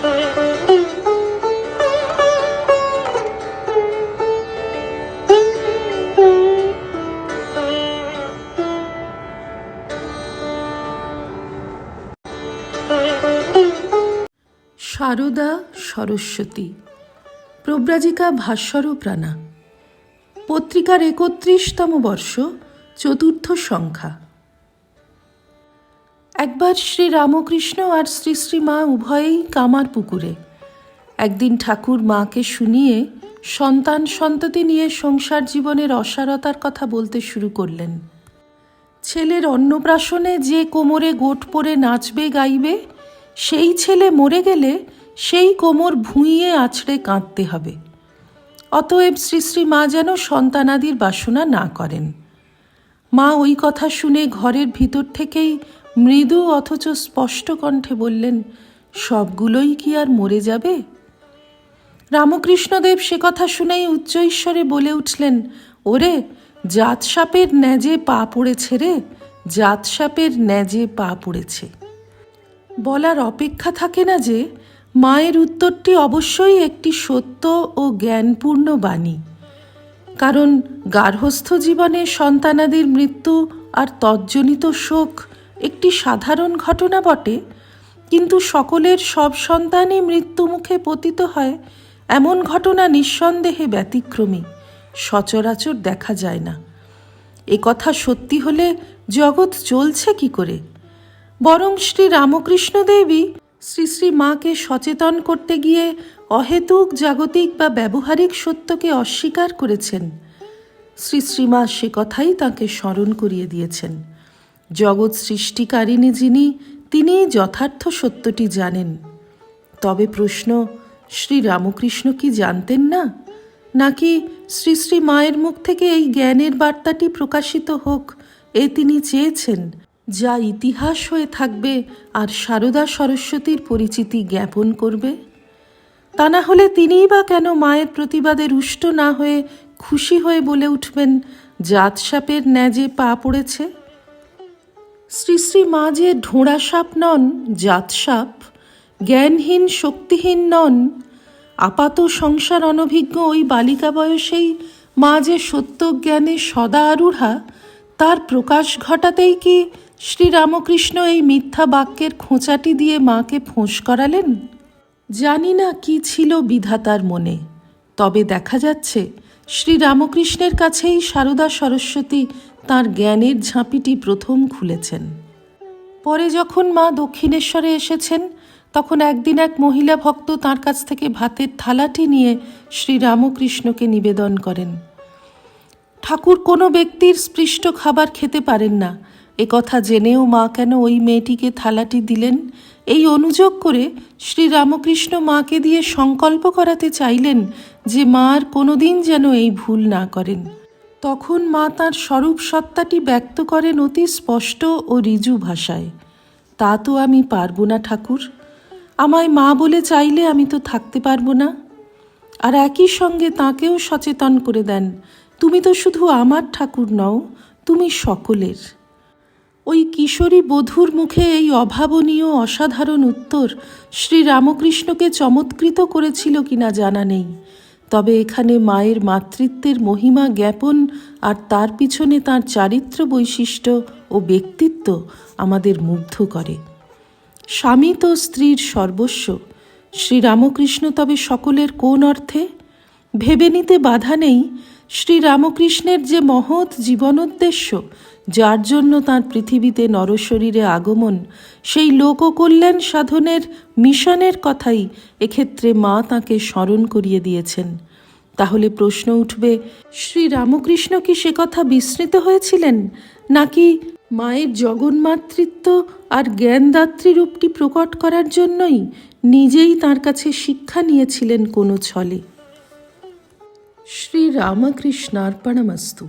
সারদা সরস্বতী প্রব্রাজিকা ভাস্বর প্রাণা পত্রিকার একত্রিশতম বর্ষ চতুর্থ সংখ্যা। একবার শ্রী রামকৃষ্ণ আর শ্রী শ্রী মা উভয়েই কামার পুকুরে। একদিন ঠাকুর মাকে শুনিয়ে সন্তান সন্ততি নিয়ে সংসার জীবনের অসারতার কথা বলতে শুরু করলেন। ছেলের অন্নপ্রাশনে যে কোমরে গোট পরে নাচবে গাইবে, সেই ছেলে মরে গেলে সেই কোমর ভুঁইয়ে আছড়ে কাঁদতে হবে। অতএব শ্রী শ্রী মা যেন সন্তানাদির বাসনা না করেন। মা ওই কথা শুনে ঘরের ভিতর থেকেই মৃদু অথচ স্পষ্ট কণ্ঠে বললেন, সবগুলোই কি আর মরে যাবে? রামকৃষ্ণদেব সে কথা শুনেই উচ্চ ঈশ্বরে বলে উঠলেন, ওরে জাত সাপের ন্যাজে পা পড়েছে রে জাত সাপের ন্যাজে পা পড়েছে। বলার অপেক্ষা থাকে না যে, মায়ের উত্তরটি অবশ্যই একটি সত্য ও জ্ঞানপূর্ণ বাণী। কারণ গার্হস্থ জীবনে সন্তানাদির মৃত্যু আর তজ্জনিত শোক একটি সাধারণ ঘটনা বটে, কিন্তু সকলের সব সন্তানই মৃত্যুমুখে পতিত হয় এমন ঘটনা নিঃসন্দেহে ব্যতিক্রমী, সচরাচর দেখা যায় না। এ কথা সত্যি হলে জগৎ চলছে কি করে? বরং শ্রী রামকৃষ্ণ দেবী শ্রী শ্রী মাকে সচেতন করতে গিয়ে অহেতুক জাগতিক বা ব্যবহারিক সত্যকে অস্বীকার করেছেন। শ্রী শ্রীমা সে কথাই তাকে স্মরণ করিয়ে দিয়েছেন। জগৎ সৃষ্টিকারিণী যিনি তিনি যথার্থ সত্যটি জানেন। তবে প্রশ্ন শ্রী রামকৃষ্ণ কি জানতেন না? নাকি শ্রী শ্রী মায়ের মুখ থেকে এই জ্ঞানের বার্তাটি প্রকাশিত হোক এ তিনি চেয়েছেন, যা ইতিহাস হয়ে থাকবে আর সারদা সরস্বতীর পরিচিতি জ্ঞাপন করবে? তা না হলে তিনিই বা কেন মায়ের প্রতিবাদে রুষ্ট না হয়ে খুশি হয়ে বলে উঠবেন জাত সাপের ন্যাজে পা পড়েছে? শ্রী শ্রী মা যে ঢোঁড়া সাপ নন জাত সাপ জ্ঞানহীন, শক্তিহীন নন, আপাত সংসার অনভিজ্ঞ ওই বালিকা বয়সেই মা যে সত্য জ্ঞানে সদা আরূঢ়া, তার প্রকাশ ঘটাতেই কি শ্রীরামকৃষ্ণ এই মিথ্যা বাক্যের খোঁচাটি দিয়ে মাকে ফোঁস করালেন? জানি না কি ছিল বিধাতার মনে, তবে দেখা যাচ্ছে শ্রীরামকৃষ্ণের কাছেই সারদা সরস্বতী তার জ্ঞানের ঝাঁপিটি প্রথম খুলেছেন। পরে যখন মা দক্ষিণেশ্বরে এসেছেন, তখন একদিন এক মহিলা ভক্ত তার কাছ থেকে ভাতের থালাটি নিয়ে শ্রীরামকৃষ্ণকে নিবেদন করেন। ঠাকুর কোনো ব্যক্তির স্পৃষ্ট খাবার খেতে পারেন না। এ কথা জেনেও মা কেন ওই মেয়েটিকে থালাটি দিলেন? এই অনুযোগ করে শ্রীরামকৃষ্ণ মাকে দিয়ে সংকল্প করাতে চাইলেন যে মা আর কোনোদিন যেন এই ভুল না করেন। তখন মা তাঁর স্বরূপ সত্তাটি ব্যক্ত করেন অতি স্পষ্ট ও ঋজু ভাষায়। তা তো আমি পারব না ঠাকুর। আমায় মা বলে চাইলে আমি তো থাকতে পারব না। আর একই সঙ্গে তাকেও সচেতন করে দেন, তুমি তো শুধু আমার ঠাকুর নও, তুমি সকলের। ওই কিশোরী বধূর মুখে এই অভাবনীয়, অসাধারণ উত্তর শ্রী রামকৃষ্ণকে চমৎকৃত করেছিল কিনা জানা নেই। তবে এখানে মায়ের মাতৃত্বের মহিমা জ্ঞাপন আর তার পিছনে তার চারিত্র বৈশিষ্ট্য ও ব্যক্তিত্ব আমাদের মুগ্ধ করে। স্বামী তো স্ত্রীর সর্বস্ব। শ্রীরামকৃষ্ণ তবে সকলের কোন অর্থে? ভেবে নিতে বাধা নেই। শ্রীরামকৃষ্ণের যে মহৎ জীবনোদ্দেশ্য যার জন্য তার পৃথিবীতে নরশরীরে আগমন, সেই লোককল্যাণ সাধনের মিশনের কথাই এক্ষেত্রে মা তাকে স্মরণ করিয়ে দিয়েছেন। তাহলে প্রশ্ন উঠবে, শ্রী রামকৃষ্ণ কি সে কথা বিস্মৃত হয়েছিলেন? নাকি মায়ের জগন্মাতৃত্ব আর জ্ঞানদাত্রী রূপটি প্রকট করার জন্যই নিজেই তার কাছে শিক্ষা নিয়েছিলেন কোনো ছলে? শ্রী রামকৃষ্ণার্পণমস্তু।